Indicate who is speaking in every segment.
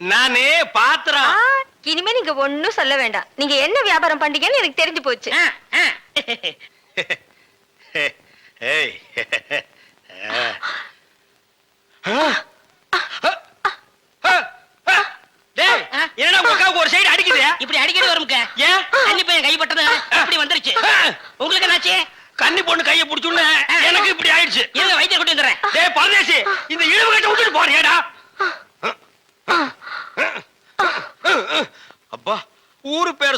Speaker 1: நானே பாத்திரம்
Speaker 2: இனிமே நீங்க ஒண்ணும் சொல்ல வேண்டாம். நீங்க என்ன வியாபாரம் பண்றீங்கன்னு எனக்கு தெரிஞ்சு போச்சு.
Speaker 1: என்னடா ஒரு சைடு அடிக்குது?
Speaker 3: இப்படி அடிக்கடி வரும்க்க.
Speaker 1: ஏன்?
Speaker 3: தண்ணி பையன் கைப்பட்டது இப்படி வந்துருச்சு. உங்களுக்கு என்னாச்சு?
Speaker 1: கன்னி பொண்ணு கைய புடிச்சுன்னு எனக்கு இப்படி ஆயிடுச்சு.
Speaker 3: இருங்க வைத்தியர் கூட்டி வந்துடுறேன்.
Speaker 1: டேய் பரதேசி இந்த இழுவு கட்ட விட்டுட்டு போறியாடா அப்பா ஊரு பேர்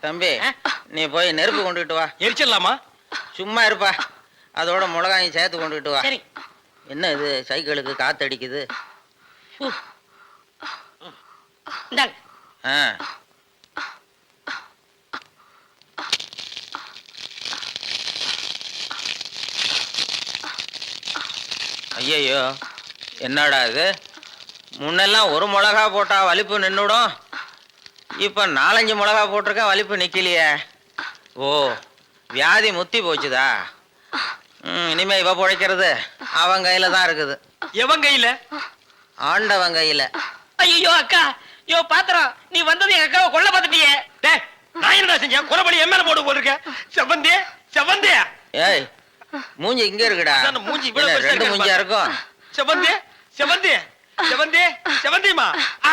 Speaker 4: தம்பி நீ போய் நெருப்பு கொண்டுகிட்டு வா.
Speaker 1: எரிச்சிடலாமா?
Speaker 4: சும்மா இருப்பா. அதோட மிளகாயும் சேர்த்து கொண்டுகிட்டு வா.
Speaker 3: சரி.
Speaker 4: என்ன இது? சைக்கிளுக்கு காத்தடிக்குது.
Speaker 3: இந்தாங்க.
Speaker 4: ஆ. ஐயையோ என்னடா இது? முன்னெல்லாம் ஒரு மிளகா போட்டா வலிப்பு நின்றுடும் இப்போ நாலஞ்சு மிளகா போட்டிருக்கேன் வலிப்பு நிக்கலையே. ஓ வியாதி முத்தி போச்சுதா? இனிமே இவ பிழைக்கிறது அவன் கையில தான் இருக்குது.
Speaker 1: எவன் கையில?
Speaker 4: ஆண்டவன் கையில.
Speaker 3: ஐயோ அக்கா. யோ பாத்திரம் நீ வந்தது எங்க அக்காவை கொல்ல பார்த்துட்டியே.
Speaker 1: டேய் நான் என்னடா செஞ்சேன்? குறபடி என் மேல போட்டு போட்டிருக்கேன் செவந்தே செவந்தே
Speaker 4: ஏய் மூஞ்சி இங்க இருக்குடா.
Speaker 1: மூஞ்சி இவ்வளவு
Speaker 4: என்ன, ரெண்டு மூஞ்சியா. இருக்கும்?
Speaker 1: செவந்தே செவந்தே செவந்தே செவந்திமா ஆ.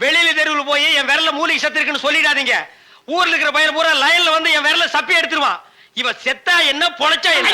Speaker 1: வெளியில தெருவில் போய் என் விரல்ல மூலிகை சத்து இருக்குன்னு சொல்லிடாதீங்க ஊர்ல இருக்கிற பையன் பூரா லைன்ல வந்து என் விரல சப்பி எடுத்துருவான் இவ செத்தா என்ன பொழைச்சா என்ன